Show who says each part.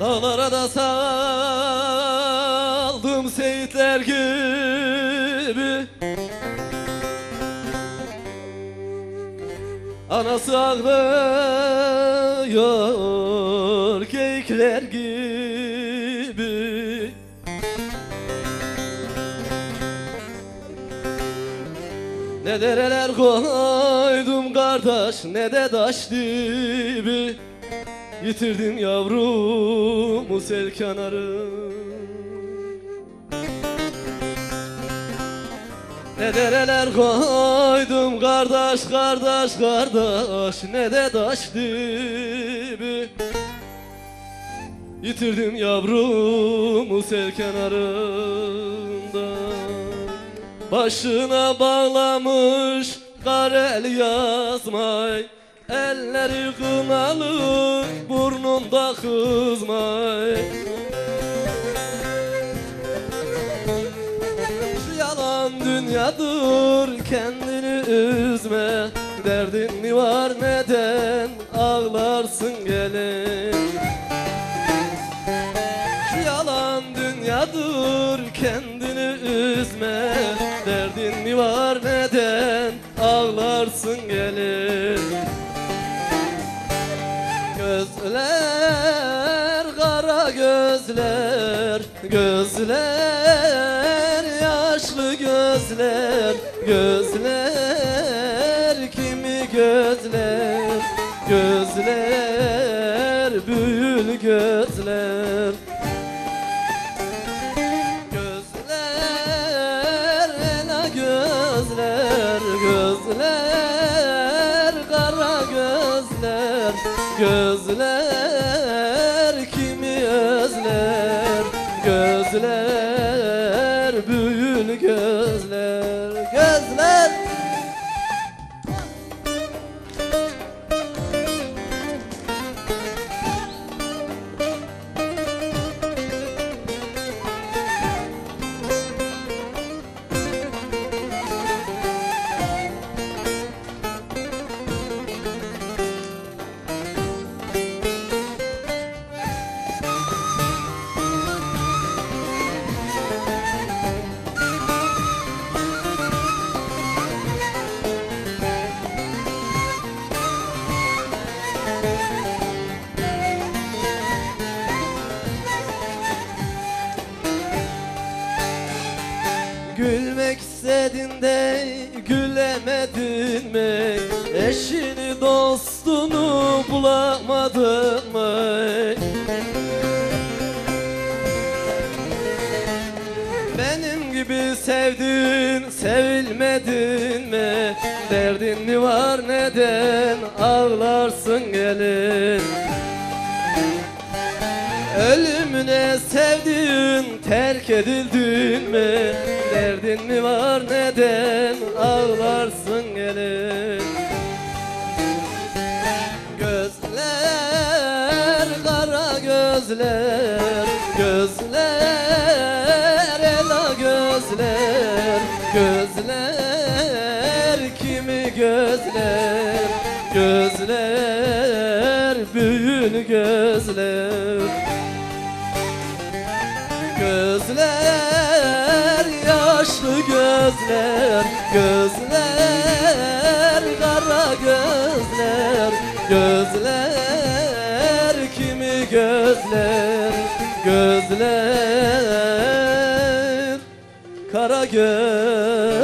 Speaker 1: Dağlara da saldım seyitler gibi. Anası ağlıyor geyikler gibi. Ne dereler koydum kardeş ne de taş dibi Yitirdim yavrumu sel kenarı. Ne dereler koydum kardeş kardeş kardeş. Ne de taş dibi. Yitirdim yavrumu sel kenarında. Başına bağlamış karel yazmay Elleri kınalı burnunda kızmay. Şu yalan dünyadır kendini üzme. Derdin mi var neden ağlarsın gelin? Şu yalan dünyadır kendini üzme. Derdin mi var neden ağlarsın gelin Gözler kara gözler Gözler yaşlı gözler Gözler kimi gözler Gözler gözler Gözler gözler kimi özler? Gözler büyülü gözler. Gözler Gülmek istedin de gülemedin mi? Eşini dostunu bulamadın mı? Benim gibi sevdin, sevilmedin mi? Derdin mi var neden ağlarsın gelin? Ölümüne sevdiğin terk edildin mi? Derdin mi var neden ağlarsın gelin? Gözler kara gözler Gözler ela gözler Gözler kimi gözler Gözler büyülü gözler Gözler yaşlı gözler Gözler kara gözler Gözler kimi gözler Gözler kara gözler